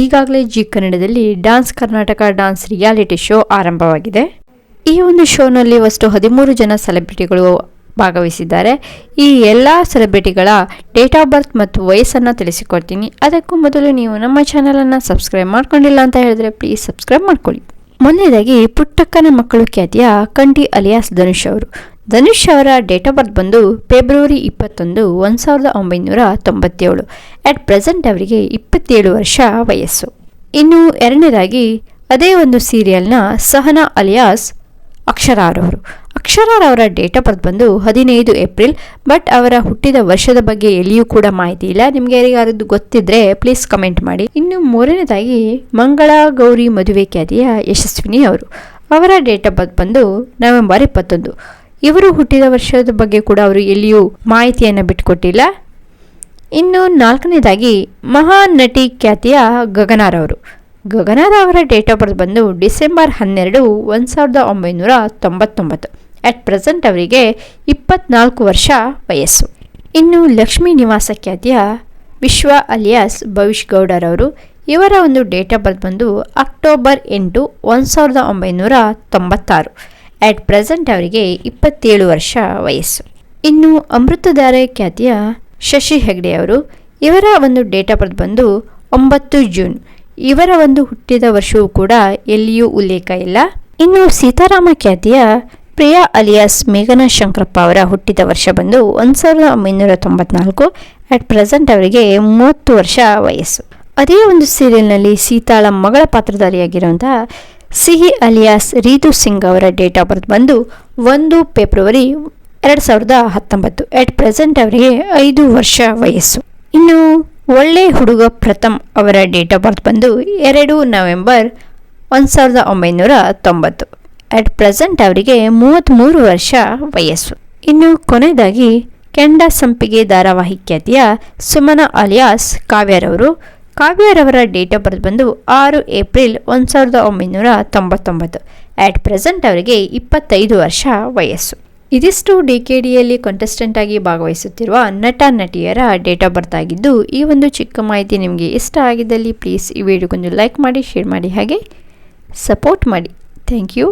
ಈಗಾಗಲೇ ಜಿ ಕನ್ನಡದಲ್ಲಿ dance Karnataka dance reality show ಆರಂಭವಾಗಿದೆ. ಈ ಒಂದು ಶೋನಲ್ಲಿ ಅಷ್ಟು ಹದಿಮೂರು ಜನ ಸೆಲೆಬ್ರಿಟಿಗಳು ಭಾಗವಹಿಸಿದ್ದಾರೆ. ಈ ಎಲ್ಲ ಸೆಲೆಬ್ರಿಟಿಗಳ ಡೇಟ್ ಆಫ್ ಬರ್ತ್ ಮತ್ತು ವಯಸ್ಸನ್ನು ತಿಳಿಸಿಕೊಡ್ತೀನಿ. ಅದಕ್ಕೂ ಮೊದಲು ನೀವು ನಮ್ಮ ಚಾನಲನ್ನು ಸಬ್ಸ್ಕ್ರೈಬ್ ಮಾಡ್ಕೊಂಡಿಲ್ಲ ಅಂತ ಹೇಳಿದ್ರೆ ಪ್ಲೀಸ್ ಸಬ್ಸ್ಕ್ರೈಬ್ ಮಾಡ್ಕೊಳ್ಳಿ. ಮೊದಲನೇದಾಗಿ ಪುಟ್ಟಕ್ಕನ ಮಕ್ಕಳು ಖ್ಯಾತಿಯ ಕಂಠಿ ಅಲಿಯಾಸ್ ಧನುಷ್ ಅವರು. ಧನುಷ್ ಅವರ ಡೇಟ್ ಆಫ್ ಬರ್ತ್ ಬಂದು ಫೆಬ್ರವರಿ ಇಪ್ಪತ್ತೊಂದು, ಒಂದು ಸಾವಿರದ ಒಂಬೈನೂರ ತೊಂಬತ್ತೇಳು. ಅಟ್ ಪ್ರೆಸೆಂಟ್ ಅವರಿಗೆ ಇಪ್ಪತ್ತೇಳು ವರ್ಷ ವಯಸ್ಸು. ಇನ್ನು ಎರಡನೇದಾಗಿ, ಅದೇ ಒಂದು ಸೀರಿಯಲ್ನ ಸಹನಾ ಅಲಿಯಾಸ್ ಅಕ್ಷರಾರವರು. ಅಕ್ಷರಾರವರ ಡೇಟ್ ಆಫ್ ಬರ್ತ್ ಬಂದು ಹದಿನೈದು ಏಪ್ರಿಲ್ ಬಟ್ ಅವರ ಹುಟ್ಟಿದ ವರ್ಷದ ಬಗ್ಗೆ ಎಲ್ಲಿಯೂ ಕೂಡ ಮಾಹಿತಿ ಇಲ್ಲ. ನಿಮಗೆ ಯಾರಿಗಾರದ್ದು ಗೊತ್ತಿದ್ರೆ ಪ್ಲೀಸ್ ಕಮೆಂಟ್ ಮಾಡಿ. ಇನ್ನು ಮೂರನೇದಾಗಿ, ಮಂಗಳ ಗೌರಿ ಮದುವೆ ಖ್ಯಾತಿಯ ಯಶಸ್ವಿನಿ ಅವರು ಅವರ ಡೇಟ್ ಆಫ್ ಬರ್ತ್ ಬಂದು ನವೆಂಬರ್ ಇಪ್ಪತ್ತೊಂದು. ಇವರು ಹುಟ್ಟಿದ ವರ್ಷದ ಬಗ್ಗೆ ಕೂಡ ಅವರು ಎಲ್ಲಿಯೂ ಮಾಹಿತಿಯನ್ನು ಬಿಟ್ಟುಕೊಟ್ಟಿಲ್ಲ ಇನ್ನು ನಾಲ್ಕನೇದಾಗಿ ಮಹಾನ್ ನಟಿ ಖ್ಯಾತಿಯ ಗಗನಾರವರು ಅವರು. ಗಗನಾರ್ ಅವರ ಡೇಟ್ ಆಫ್ ಬರ್ತ್ ಬಂದು ಡಿಸೆಂಬರ್ ಹನ್ನೆರಡು ಒಂದು ಸಾವಿರದ ಒಂಬೈನೂರ ತೊಂಬತ್ತೊಂಬತ್ತು. ಅಟ್ ಪ್ರೆಸೆಂಟ್ ಅವರಿಗೆ ಇಪ್ಪತ್ನಾಲ್ಕು ವರ್ಷ ವಯಸ್ಸು. ಇನ್ನು ಲಕ್ಷ್ಮೀ ನಿವಾಸ ಖ್ಯಾತಿಯ ವಿಶ್ವ ಅಲಿಯಾಸ್ ಭವಿಷ್ ಗೌಡರವರು ಇವರ ಒಂದು ಡೇಟ್ ಆಫ್ ಬರ್ತ್ ಬಂದು ಅಕ್ಟೋಬರ್ ಎಂಟು ಒಂದು ಸಾವಿರದ ಒಂಬೈನೂರ ತೊಂಬತ್ತಾರು. ಅಟ್ ಪ್ರೆಸೆಂಟ್ ಅವರಿಗೆ ಇಪ್ಪತ್ತೇಳು ವರ್ಷ ವಯಸ್ಸು. ಇನ್ನು ಅಮೃತಧಾರೆ ಖ್ಯಾತಿಯ ಶಶಿ ಹೆಗ್ಡೆ ಅವರು ಇವರ ಒಂದು ಡೇಟ್ ಆಫ್ ಬರ್ತ್ ಬಂದು ಒಂಬತ್ತು ಜೂನ್. ಇವರ ಒಂದು ಹುಟ್ಟಿದ ವರ್ಷವೂ ಕೂಡ ಎಲ್ಲಿಯೂ ಉಲ್ಲೇಖ ಇಲ್ಲ. ಇನ್ನು ಸೀತಾರಾಮ ಖ್ಯಾತಿಯ ಪ್ರಿಯಾ ಅಲಿಯಾಸ್ ಮೇಘನಾ ಶಂಕರಪ್ಪ ಅವರ ಹುಟ್ಟಿದ ವರ್ಷ ಬಂದು ಒಂದು ಸಾವಿರದ ಒಂಬೈನೂರ ತೊಂಬತ್ನಾಲ್ಕು. ಅಟ್ ಪ್ರೆಸೆಂಟ್ ಅವರಿಗೆ ಮೂವತ್ತು ವರ್ಷ ವಯಸ್ಸು. ಅದೇ ಒಂದು ಸೀರಿಯಲ್ನಲ್ಲಿ ಸೀತಾಳ ಮಗಳ ಪಾತ್ರಧಾರಿಯಾಗಿರುವಂತಹ ಸಿಹಿ ಅಲಿಯಾಸ್ ರೀತು ಸಿಂಗ್ ಅವರ ಡೇಟ್ ಆಫ್ ಬರ್ತ್ ಬಂದು ಒಂದು ಫೆಬ್ರವರಿ ಎರಡು ಸಾವಿರದ ಹತ್ತೊಂಬತ್ತು. ಅಟ್ ಪ್ರೆಸೆಂಟ್ ಅವರಿಗೆ ಐದು ವರ್ಷ ವಯಸ್ಸು. ಇನ್ನು ಒಳ್ಳೆ ಹುಡುಗ ಪ್ರಥಮ್ ಅವರ ಡೇಟ್ ಆಫ್ ಬರ್ತ್ ಬಂದು ಎರಡು ನವೆಂಬರ್ ಒಂದು ಸಾವಿರದ ಒಂಬೈನೂರ ತೊಂಬತ್ತು. ಅಟ್ ಪ್ರೆಸೆಂಟ್ ಅವರಿಗೆ ಮೂವತ್ತ್ಮೂರು ವರ್ಷ ವಯಸ್ಸು. ಇನ್ನು ಕೊನೆಯದಾಗಿ ಕೆಂಡ ಸಂಪಿಗೆ ಧಾರಾವಾಹಿ ಖ್ಯಾತಿಯ ಸುಮನ ಅಲಿಯಾಸ್ ಕಾವ್ಯರವರು ಕಾವ್ಯರವರ ಡೇಟ್ ಆಫ್ ಬರ್ತ್ ಬಂದು ಆರು ಏಪ್ರಿಲ್ ಒಂದು ಸಾವಿರದ ಒಂಬೈನೂರ ತೊಂಬತ್ತೊಂಬತ್ತು. ಆ್ಯಟ್ ಪ್ರೆಸೆಂಟ್ ಅವರಿಗೆ ಇಪ್ಪತ್ತೈದು ವರ್ಷ ವಯಸ್ಸು. ಇದಿಷ್ಟು ಡಿ ಕೆ ಡಿಯಲ್ಲಿ ಕಂಟೆಸ್ಟೆಂಟ್ ಆಗಿ ಭಾಗವಹಿಸುತ್ತಿರುವ ನಟ, ನಟಿಯರ ಡೇಟ್ ಆಫ್ ಬರ್ತ್ ಆಗಿದ್ದು, ಈ ಒಂದು ಚಿಕ್ಕ ಮಾಹಿತಿ ನಿಮಗೆ ಇಷ್ಟ ಆಗಿದ್ದಲ್ಲಿ ಪ್ಲೀಸ್ ಈ ವಿಡಿಯೋಗೊಂದು ಲೈಕ್ ಮಾಡಿ ಶೇರ್ ಮಾಡಿ, ಹಾಗೆ ಸಪೋರ್ಟ್ ಮಾಡಿ. Thank you